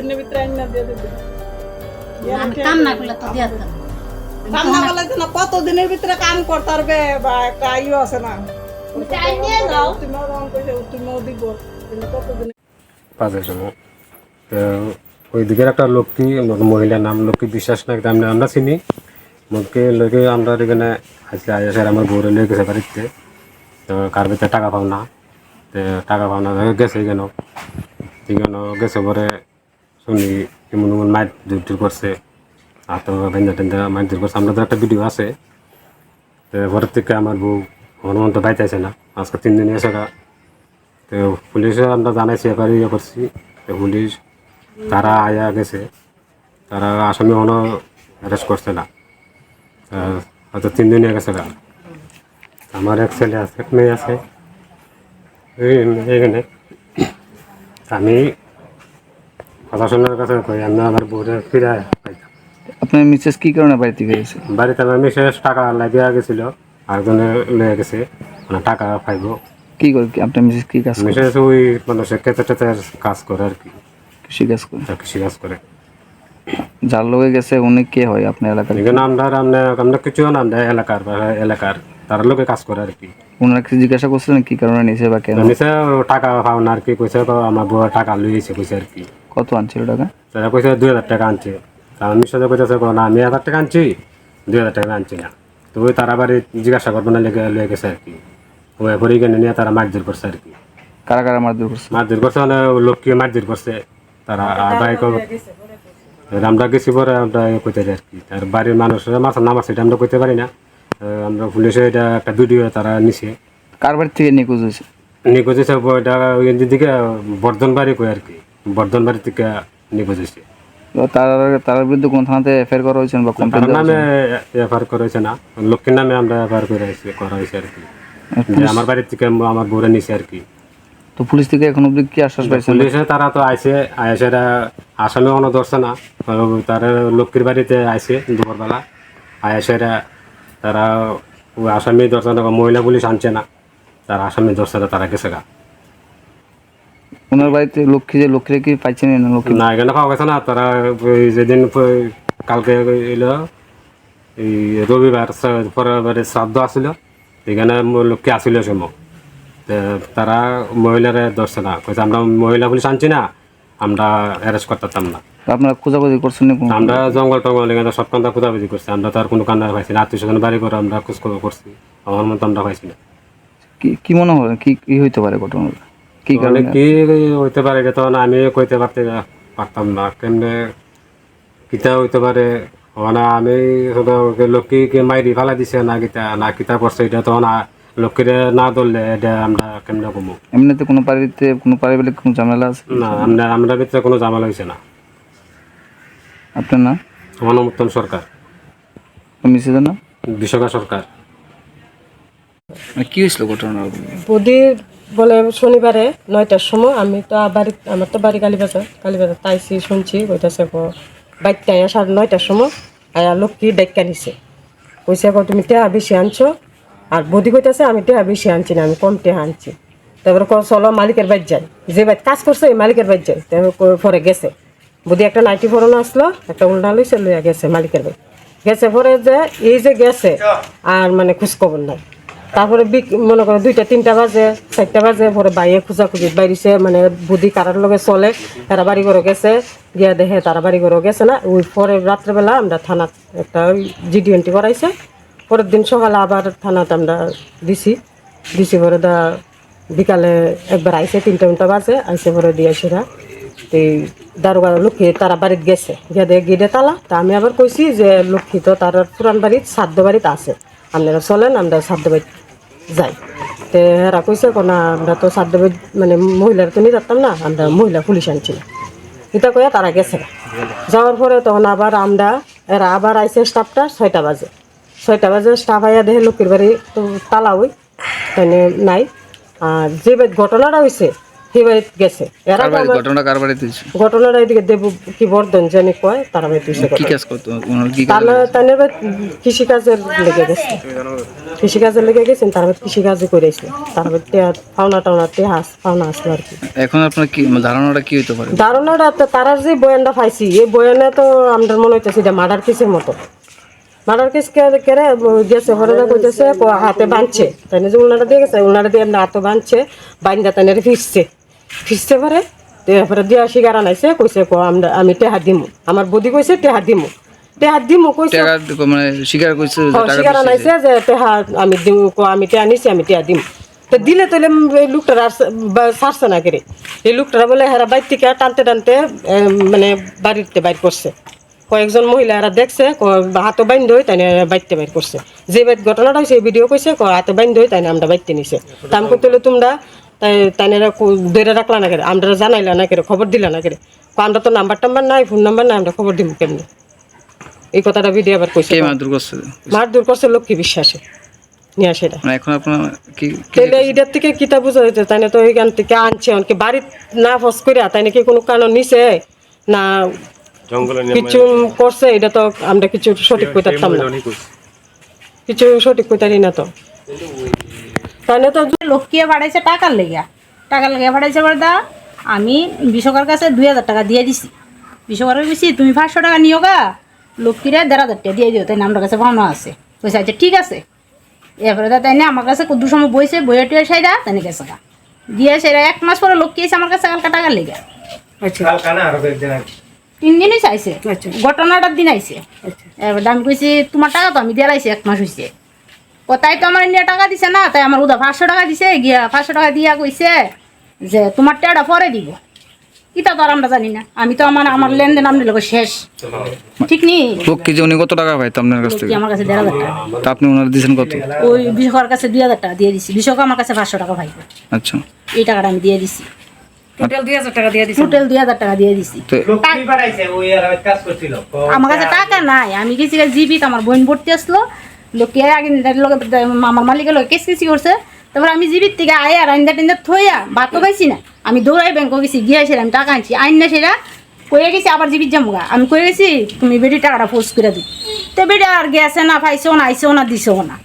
আমি দিয়ে দিবে। আমি কাম না করলে তো দিয়া দিতাম রান্না বলে না কত দিনের ভিতরে কাম করতে পারবে বা একটা আইও আছে না। টাইম দিয়ে দাও। তুমিও রং কইছে তুমিও দিব। কিন্তু কতদিন পাঁচের সময় তো ওই দিকের একটা লক্ষ্মী মহিলার নাম লক্ষ্মী বিশ্বাস না আমরা আমরা চিনি। মুখকে লোকে আমরা এখানে আজকে আয়াসের আমার বউরে লয়ে গেছে বাড়িতে। তো কার ভিতরে টাকা পাও না। তো টাকা পাও না গেছে কেন কেন গেছে পরে শুনি এমন এমন মাইট দূর করছে। হাত বেঁধে টেন্দে মাইট দূর করছে। আমরা তো একটা ভিডিও আছে। তো ঘরের থেকে আমার বউ মন তো আছে না। আজকে তিন দিন এসে তো পুলিশে আমরা জানাইছি, এবার ইয়ে করছি। তো পুলিশ তারা আয়া গেছে। তারা আসামি কোনো অ্যারেস্ট করছে না। হয়তো তিন দিন গেছে গা। আমার এক ছেলে আছে, এক মেয়ে আছে। এই- এইখানে আমি প্রশাসনের কাছে কই আমি আমার বউরে ফিরে পাইতাম। আপনার মিসেস কি কারণে বাড়ি থেকে গেছে? বাড়িতে আমার মিসেস টাকা লাগিয়ে গেছিল আরেকজনে লয়ে গেছে মানে টাকা পাইব। কি করে কি আপনার মিসেস কি কাজ করে? মিসেস ওই মানে সে টেতে কাজ করে আর কি। কৃষি কাজ করে। কৃষি কাজ করে। যার লোকে গেছে উনি কে হয় আপনার এলাকার? এখানে আমরা আমরা আমরা কিছু না আমরা এলাকার এলাকার তার লোকে কাজ করে আর কি। ওনারা কি জিজ্ঞাসা করছিলেন কি কারণে নিছে বা কেন? নিচে টাকা পাও না আর কি কইছে তো আমার বউ টাকা লইছে কইছে আর কি। কত আনছিল টাকা? তারা কইছে দুই হাজার টাকা আনছে। তা আমি সাথে কইতেছে না আমি হাজার টাকা আনছি দুই হাজার টাকা আনছি না। তো ওই তারা বাড়ি জিজ্ঞাসা করব না লেগে লয়ে গেছে আর কি। ওই পরে গেলে নিয়ে তারা মারধর করছে আর কি। কারা কারা মারধর করছে? মারধর করছে মানে লোককে মারধর করছে? তারা আর বাইক আমরা গেছি পরে আমরা ইয়ে করতে আর কি। আর বাড়ির মানুষরা মাছ নাম আছে এটা আমরা কইতে পারি না। আমরা পুলিশে এটা একটা ভিডিও তারা নিছে। কার বাড়ি থেকে নিখোঁজ হয়েছে? নিখোঁজ হয়েছে এটা ওই দিকে বর্ধন বাড়ি কই আর কি। বর্ধন বাড়ি থেকে নিখোঁজ হয়েছে। তার তার বিরুদ্ধে কোন থানাতে এফআইআর করা হয়েছে বা কমপ্লেন তার নামে এফআর করা হয়েছে না। লক্ষ্মীর নামে আমরা এফআর করে করা হয়েছে আর কি। যে আমার বাড়ির থেকে আমার বউরে নিছে আর কি। তো পুলিশ থেকে এখন অব্দি কি আশ্বাস পাইছেন? পুলিশে তারা তো আইসে আইসেরা আসামি কোনো ধরছে না। তারা লক্ষ্মীর বাড়িতে আইসে দুপুরবেলা। আইসেরা তারা আসামি ধরছে না মহিলা পুলিশ আনছে না। তারা আসামি ধরছে না তারা গেছে গা। ওনার বাড়িতে লক্ষ্মী যে লক্ষ্মীরে কি পাইছেন না লক্ষ্মী? না এখানে খাওয়া গেছে না তারা ওই যেদিন কালকে এলো এই রবিবার পরের শ্রাদ্ধ আসছিল এখানে লক্ষ্মী আসছিল সময় তারা মহিলারে ধরছে না কইছে আমরা মহিলা পুলিশ আনছি না আমরা অ্যারেস্ট করতাম না। আপনারা খোঁজাখুঁজি করছেন না আমরা জঙ্গল টঙ্গল এখানে সব কান্দা খোঁজাখুঁজি করছি আমরা তার কোনো কান্দা পাইছি না আত্মীয় স্বজন বাড়ি করে আমরা খোঁজ খবর করছি আমার মতো আমরা পাইছি না। কি কি মনে হয়? কি কি হইতে পারে ঘটনাটা? কি মানে কারণে কি হইতে পারে এটা তো আমি কইতে পারতে পারতাম না। কেমনে? কিতা হইতে পারে? না আমি শুধু লক্ষ্মীকে মাইরি ফেলা দিছে না কিতা না কিতা করছে এটা তো না লক্ষ্মীরে না ধরলে এটা আমরা কেমনে কমু? এমনিতে কোনো বাড়িতে কোনো পারিবারিক কোনো ঝামেলা আছে? না আমরা আমরা ভিতরে কোনো জামাল হয়েছে না। আপনার না মনোমুত্তন সরকার। মিসেজের না বিশ্বকা সরকার। মানে কি হয়েছিল ঘটনা? বুধি বলে শনিবারে নয়টার সময় আমি তো বাড়ি আমার তো বাড়ি কালীবাজার কালীবাজার তাইছি শুনছি কইতাছে কো বাইকটা আয়া সাড়ে নয়টার সময় আয়া লক্ষ্মী ডাইকা নিছে। কইছে কো তুমি টেহা বেশি আনছো? আর বদি কইতাছে আমি টেহা বেশি আনছি না আমি কম টেহা আনছি। তারপরে কো চলো মালিকের বাড়ি যাই। যে বাড়ি কাজ করছে এই মালিকের বাড়ি যাই। তারপরে পরে গেছে। বদি একটা নাইটি পরানো আসলো একটা উল্টা লইছে লইয়া গেছে মালিকের বাড়ি। গেছে পরে যে এই যে গেছে আর মানে খোঁজখবর নাই। তারপরে মনে করো দুইটা, তিনটা বাজে, চারটা বাজে, পরে বাইয়ে খোঁজাখুঁজি বাইরিছে মানে বুদ্ধি কারার লগে চলে, তারা বাড়ি ঘরে গেছে, গিয়া দেখে তারা বাড়ি ঘরে গেছে না। ওই পরে রাত্রেবেলা আমরা থানাত একটা জিডি এন্ট্রি করাইছে, পরের দিন সকালে আবার থানাত আমরা দিছি। দিছি পরে দা বিকালে একবার আইসে তিনটা উনটা বাজে আইসে পরে দিয়ে সেরা এই দারোগা লক্ষ্মী তারা বাড়িতে গেছে, গিয়ে দেখে গিয়ে তালা। তা আমি আবার কইছি যে লক্ষ্মী তো তার পুরান বাড়ির সাদ্য বাড়িতে আছে। আপনারা চলেন, আমরা সাদ্য বাড়িতে যাই তে হেরা কইছে কোনা, আমরা তো সাত দেবে মানে মহিলার তো নিয়ে যাতাম না, আমরা মহিলা পুলিশ আনছি এটা কয়ে তারা গেছে যাওয়ার পরে তখন আবার আমরা, এরা আবার আইসে স্টাফটা ছয়টা বাজে। ছয়টা বাজে স্টাফ আইয়া দেহে লোকের বাড়ি তো তালা ওই তাই নাই। আর যে ঘটনাটা হয়েছে সেই বাড়িতে গেছে। এরা কার তো বাড়ি আমার- ঘটনাটা কার বাড়িতে ঘটনাটা এদিকে দেব কি বর্ধন জানি কয় তারা বাড়িতে কি কাজ করতো? ওনার কি কাজ তাহলে তাদের কৃষিকাজের লেগে গেছে। কৃষিকাজের লেগে গেছেন তার কৃষিকাজে করেছিল তারপর পাওনা টাওনা টেহাস পাওনা আসলো আর কি। এখন আপনার কি ধারণাটা কি হইতে পারে? ধারণাটা তো তারার যে বয়ানটা পাইছি এই বয়ানে তো আমাদের মনে হইতেছে এটা মার্ডার কেসের মতো। মার্ডার কেস কেড়ে গেছে কইতেছে হাতে বাঁধছে। তাই না যে উনারা দিয়ে গেছে উনারা দিয়ে হাতে বাঁধছে বাইন্দা তাই ফিরছে। ফিরছে পরে। তারপরে দিয়া শিকার আনাইছে কইছে ক আমরা আমি টেহা দিমু। আমার বদি কইছে টেহা দিমু। টেহা দিমু কইছে টাকা মানে হ্যাঁ, টাকা শিকার আনাইছে যে। টেহা আমি দিম ক আমি টেহা নিছি আমি টেহা দিম। তো দিলে তাহলে এই লোকটার আর ছাড়ছে না করে। এই লোকটারা বলে হেরা বাইর থেকে টানতে টানতে মানে বাড়িতে বাইর করছে। কয়েকজন মহিলা এরা দেখছে ক- হাতে বাইন দই তাই বাইতে বাইর করছে। যে বাইর ঘটনাটা হয়েছে ভিডিও কইছে ক হাতে বাইন দই তাই আমরা বাইতে নিছে। তাম করতে তোমরা তাই তাইনেরা ধরে রাখলা না করে? আমরা জানাইলা না করে? খবর দিলা না করে? ক আমরা তো নাম্বার টাম্বার নাই ফোন নাম্বার নাই আমরা খবর দিব কেমনি? এই কথাটা ভিডিও আবার কইছে। কে মারধর করছে? মারধর করছে লক্ষ্মী বিশ্বাসে। নিয়ে আসে মানে এখন আপনার কি তাহলে এটার থেকে কিতা বুঝা হইতে তাই না তো ওইখান থেকে আনছে অনেকে বাড়ির না ফস করিয়া তাই নাকি কোনো কারণ নিছে? না কিছু করছে এটা তো আমরা কিছু সঠিক কইতাম না। কিছু সঠিক কইতারি না তো। না তো লক্ষ্মীয়ে পাঠাইছে টাকার লেগে টাকার লেগে পাঠাইছে বলদা আমি বিশ্বকার কাছে দুই হাজার টাকা দিয়ে দিছি। বিশ্বকারের বেশি তুমি পাঁচশো টাকা নিও গা। লক্ষ্মীরে দেড় হাজার টাকা দিয়ে দিও তাই না আমার কাছে পাওনা আছে। পয়সা আচ্ছা ঠিক আছে। এরপরে দা তাই না আমার কাছে কদ্দু সময় বইছে বইয়ে টুয়ে সাইডা তাই গেছে গা। দিয়ে সেটা এক মাস পরে লক্ষ্মী এসে আমার কাছে কালকা টাকার লেগে আচ্ছা। তিন দিনই চাইছে। ঘটনাটার দিন আইছে। এবার আমি কইছি তোমার টাকা তো আমি দিয়ে আইছি এক মাস হয়েছে ও তাই তো আমার নিয়ে টাকা দিছে না তাই আমার উদা পাঁচশো টাকা দিছে গিয়া পাঁচশো টাকা দিয়া কইছে যে তোমার টাকাটা পরে দিব। কিতা তো আর আমরা জানি না আমি তো আমার আমার লেনদেন আপনার লোক শেষ। ঠিক নি? যে উনি কত টাকা পাইতো আপনার কাছ থেকে? আমার কাছে দেড় হাজার টাকা? তা আপনি ওনার দিয়েছেন কত? ওই বিশ্বকার কাছে দুই হাজার টাকা দিয়ে দিছি। বিশ্বকা আমার কাছে পাঁচশো টাকা পাইবে আচ্ছা। এই টাকাটা আমি দিয়ে দিছি। টোটাল দুই হাজার টাকা দিয়ে দিছে। টোটাল দুই হাজার টাকা দিয়ে দিছি। আমার কাছে টাকা নাই। আমি গেছি জীবিত আমার বোন ভর্তি আসলো লোকে আগে আমার মালিকের লোক কেস কেসি করছে। তারপর আমি জীবিত থেকে আয় আর আইন্দা টেন্দা থইয়া ভাতও খাইছি না। আমি দৌড়াই ব্যাংক গেছি, গিয়ে আমি টাকা আনছি। আইন না সেটা কয়ে গেছি, আবার জীবিত যামুগা আমি কয়ে গেছি, তুমি বেটি টাকাটা ফোর্স করে দিই তো বেটি আর গেছে না, পাইছেও না আইসেও না, দিছেও না।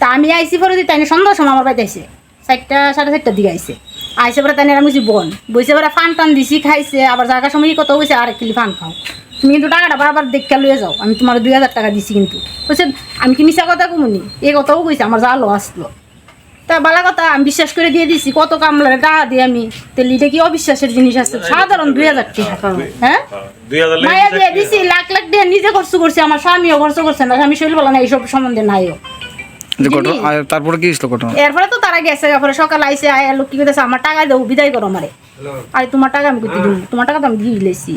তা আমি আইসি পরে দিই তাই সন্ধ্যার সময় আমার বাড়িতে আইসে চারটা, সাড়ে চারটার দিকে আইসে আইসে পরে তাই আমি বন। বইসে পরে ফান টান দিছি, খাইছে, আবার জায়গার সময় কত হয়েছে আর, কিলি ফান খাও। তুমি কিন্তু টাকাটা বারবার দেখে লয়ে যাও। আমি তোমার দুই হাজার টাকা দিছি কিন্তু। বলছে আমি কি মিশা কথা কমুনি? এই কথাও কইছে আমার যা লো আসলো। তা বালা কথা আমি বিশ্বাস করে দিয়ে দিছি কত কামলারে টাকা দিয়ে আমি? তাহলে এটা কি অবিশ্বাসের জিনিস আছে? সাধারণ দুই হাজার টাকা। হ্যাঁ মায়া দিয়ে দিছি লাখ লাখ দিয়ে নিজে খরচ করছি আমার স্বামীও খরচ করছে না স্বামী শরীর বলা না এইসব সম্বন্ধে নাইও। তারপরে কি ছিল ঘটনা? এরপরে তো তারা গেছে এরপরে সকালে আইসে আয় লোক কি করতেছে আমার টাকা দেবো বিদায় করো আমারে। আরে তোমার টাকা আমি করতে দিব তোমার টাকা তো আমি দিয়ে দিলেছি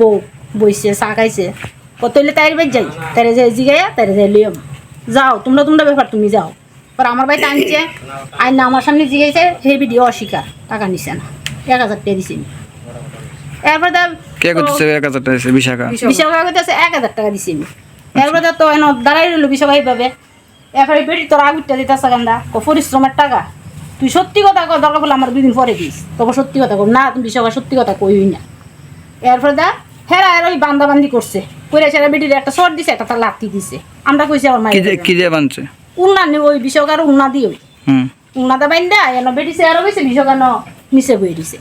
বউ। বইছে চা খাইছে। কত হইলে তাইর বাই যাই? তাইরে যাই জিগাইয়া তাইরে যাই লিয়ম যাও তোমরা তোমরা ব্যাপার তুমি যাও। পর আমার বাড়িতে আনছে আইন না আমার সামনে জিগাইছে সেই ভিডিও অস্বীকার টাকা নিছে না। এক হাজার টাকা দিছি। এরপরে কে করতেছে? এক হাজার টাকা দিছে, বিশাখা। করতেছে এক হাজার টাকা দিছি এরপরে তো এনে দাঁড়াই রইল বিশ্বকাপ এইভাবে। এরপরে বেটি তোর আগুরটা দিতেছে গান্দা। ও পরিশ্রমের টাকা। তুই সত্যি কথা কর দরকার বলে আমার দুই দিন পরে দিস। তবে সত্যি কথা কর না তুমি বিশ্বকাপ সত্যি কথা কই না। এরপরে দা হেরা এর ওই বান্দা বান্দি করছে। কইরা সেরা বেটির একটা শর্ট দিছে একটা তার লাত্তি দিছে। আমরা কইছি আমার মায়ের কি যে বানছে? উন্না নি ওই বিশ্বকার উন্না দিয়ে ওই। উন্নাটা বাইন্দা এন বেটি সে আরও গেছে বিশ্বকার নিচে বই দিছে।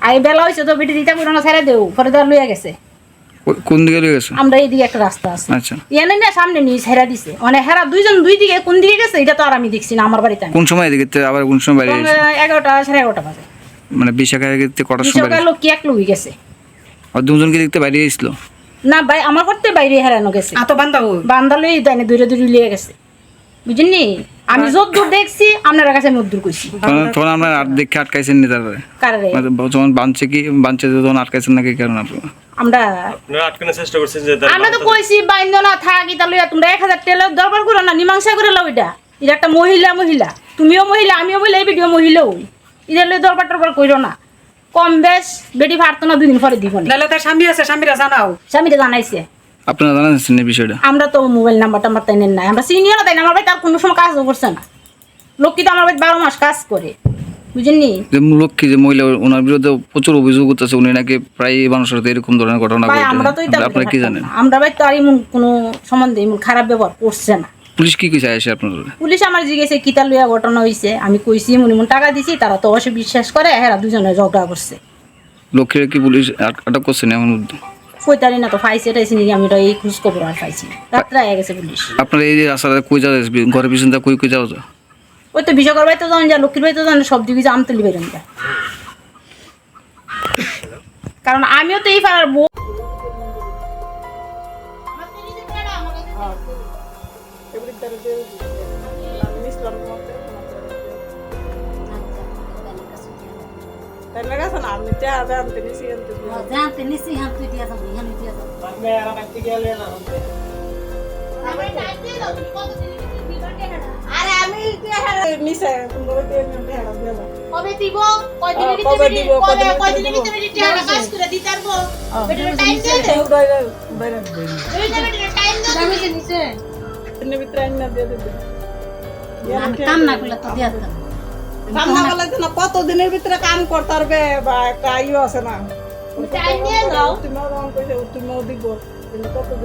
আই বেলা হয়েছে তো বেটি দিতা করে না ছেড়ে দেও পরে তো লইয়া গেছে। কোন দিকে লয়ে গেছে? আমরা এইদিকে একটা রাস্তা আছে। আচ্ছা। এনে না সামনে নিয়ে হেরা দিছে। মানে হেরা দুইজন দুই দিকে কোন দিকে গেছে এটা তো আর আমি দেখছি না আমার বাড়িতে কোন সময় এদিকে আবার কোন সময় আহ, এগারোটা সাড়ে এগারোটা বাজে। মানে বিশাখা এদিকে তে কটার সময় লোক কি এক লোক গেছে। আর দুজনকে দেখতে বাইরে এসেছিল। না ভাই আমার করতে বাইরে হেরানো গেছে। আতো বান্ধা ওই বান্দালই তাই দূরে দূরে লিয়ে গেছে। বুঝলি আমি যত দূর দেখছি আপনার কাছে আমি দূর করছি তখন আমরা আর দেখে আটকাইছেন নি তারপরে? কারে মানে যখন বানছে কি বানছে যে তখন আটকাইছেন নাকি কারণ আপনারা? আমরা আপনারা আটকানোর চেষ্টা করছেন যে আমরা তো কইছি বাইন্দ না থাক লইয়া তোমরা এক হাজার টেলে দরবার করো না মীমাংসা করে লও এটা এটা একটা মহিলা মহিলা। তুমিও মহিলা আমিও মহিলা এই ভিডিও মহিলাও। এটা লই দরবার টরবার কইরো না। কম বেশ বেটি পারতো না দুদিন পরে দিব নাহলে তার স্বামী আছে স্বামীরা জানাও। স্বামীটা জানাইছে। আপনারা জানাচ্ছেন এই বিষয়টা? আমরা তো মোবাইল নাম্বার টাম্বার তাই নেন নাই। আমরা সিনিয়র তাই আমার ভাই তার কোনো সময় কাজও করছে না। লক্ষ্মী তো আমার ভাই বারো মাস কাজ করে বুঝেননি? যে লক্ষ্মী যে মহিলা ওনার বিরুদ্ধে প্রচুর অভিযোগ করতেছে উনি নাকি প্রায় মানুষের সাথে এরকম ধরনের ঘটনা আমরা তো আপনারা কি জানেন? আমরা ভাই তো আর এমন কোনো সম্বন্ধে এমন খারাপ ব্যবহার করছে না। পুলিশ কি কইছে আসে আপনারা পুলিশ আমার জিজ্ঞেসে কিতা লইয়া ঘটনা হয়েছে আমি কইছি এমন এমন টাকা দিছি তারা তো অবশ্যই বিশ্বাস করে এরা দুজনে ঝগড়া করছে। লক্ষ্মীর কি পুলিশ আট- আটক করছে না এখন? কইতারি না তো পাইছে টাইছি নাকি আমি তো এই খোঁজ খবর আর পাইছি রাত্রে আয়া গেছে পুলিশ। আপনারা এই যে রাস্তাটা কই যাওয়া ঘরের পিছনে কই কই যাওয়া যায়? ওই তো বিশ্বকর ভাই তো জান যা লক্ষ্মীর ভাই তো জান সব দিকে জাম তুলি বেরোন যা কারণ আমিও তো এই পাড়ার বউ। তাহলে গেছে না আমি চা জানতে নিছি আনতে জানতে নিছি হ্যাঁ তুই দিয়া যাব এখানে দিয়া যাব। তারপরে টাইম দিয়ে দাও তুমি দিবা? টাকাটা? আরে আমি নিছে তুমি হেড়া দেবা কবে দিব? কয়দিনের কবে ভিতরে দিব, কবে কবে কয়দিনের দিব। ভিতরে টাকাটা কাজ করে দিতে পারব? বেটার টাইম দে কেউ বাইরে বাইরে দেই ওই যে বেটার টাইম দাও আমি যে নিছে এর ভিতরে আইনা দিয়ে দিবে। আমি কাম না করলে তো দিয়া দিতাম রান্না বলে না কত দিনের ভিতরে কাম করতে পারবে বা একটা ইয়ে আছে না। টাইম দিয়ে দাও তুমি রং কইছে তুমি দিব। কত দিন